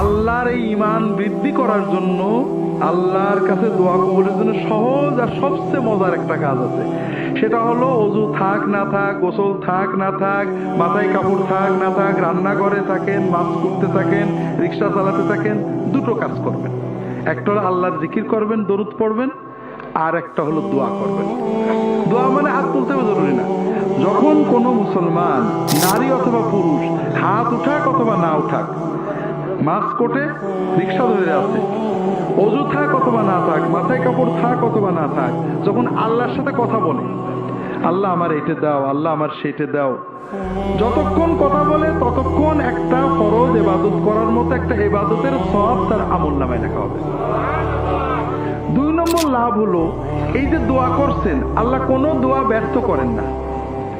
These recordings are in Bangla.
আল্লাহর এই ইমান বৃদ্ধি করার জন্য আল্লাহর কাছে দোয়া কবুলের জন্য সহজ আর সবচেয়ে মজার একটা কাজ আছে। সেটা হলো অজু থাক না থাক, গোসল থাক না থাক, মাথায় কাপড় থাক না থাক রান্না করে থাকেন, মাছ করতে থাকেন, রিক্সা চালাতে থাকেন, দুটো কাজ করবেন। একটা হলো আল্লাহর জিকির করবেন, দরুদ পড়বেন, আর একটা হলো দোয়া করবেন। দোয়া মানে হাত তুলতে হবে জরুরি না। যখন কোনো মুসলমান নারী অথবা পুরুষ হাত উঠাক অথবা না উঠাক মাছ কোটে রিক্সা ধরে আছে। অজু থাক অথবা না থাক, মাথায় কাপড় থাক অথবা না থাক, যখন আল্লাহর সাথে কথা বলে, আল্লাহ আমার এইটা দাও, আল্লাহ আমার সেইটা দাও। যতক্ষণ কথা বলে, ততক্ষণ একটা ফরজ এবাদত করার মতো একটা এবাদতের সব তার আমল নামায় লেখা হবে। দুই নম্বর লাভ হলো, এই যে দোয়া করছেন, আল্লাহ কোনো দোয়া ব্যর্থ করেন না।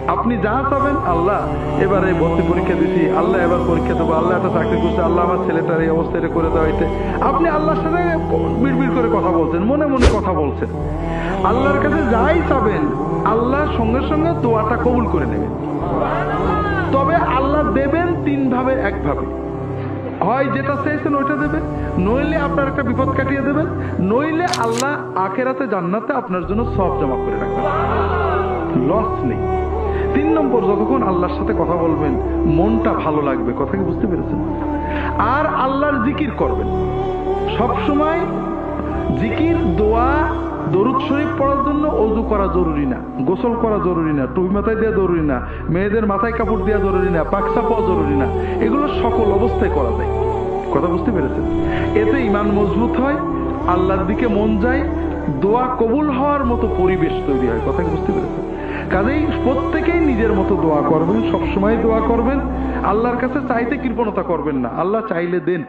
আপনি যা চাবেন আল্লাহ। এবারে ভর্তি পরীক্ষা দিছি, আল্লাহ এবার পরীক্ষা দেবো, আল্লাহ একটা চাকরি করছে, আল্লাহ আমার ছেলেটার এই অবস্থা এটা করে দেওয়া হইতে। আপনি আল্লাহর সাথে বিড়বিড় করে কথা বলছেন, মনে মনে কথা বলছেন। আল্লাহর কাছে যাই চাবেন, আল্লাহ সঙ্গে সঙ্গে দোয়াটা কবুল করে নেবেন। তবে আল্লাহ দেবেন তিন ভাবে এক ভাবে হয় যেটা চাইছেন ওইটা দেবেন, নইলে আপনার একটা বিপদ কাটিয়ে দেবেন, নইলে আল্লাহ আখেরাতে জান্নাতে আপনার জন্য সব জমা করে রাখবেন। লস নেই। তিন নম্বর, যতক্ষণ আল্লাহর সাথে কথা বলবেন, মনটা ভালো লাগবে। কথা কি বুঝতে পেরেছেন? আর আল্লাহর জিকির করবেন। সব সময় জিকির, দোয়া, দরুদ শরীফ পড়ার জন্য অজু করা জরুরি না, গোসল করা জরুরি না, টুপি মাথায় দেওয়া জরুরি না, মেয়েদের মাথায় কাপড় দেওয়া জরুরি না পাকসা পাওয়া জরুরি না, এগুলো সকল অবস্থায় করা যায়। কথা বুঝতে পেরেছেন? এতে ইমান মজবুত হয়, আল্লাহর দিকে মন যায়, দোয়া কবুল হওয়ার মতো পরিবেশ তৈরি হয়। কথা বুঝতে পেরেছেন? কাজেই প্রত্যেকেই নিজের মতো দোয়া করবেন, সবসময় দোয়া করবেন। আল্লাহর কাছে চাইতে কৃপণতা করবেন না। আল্লাহ চাইলে দেন।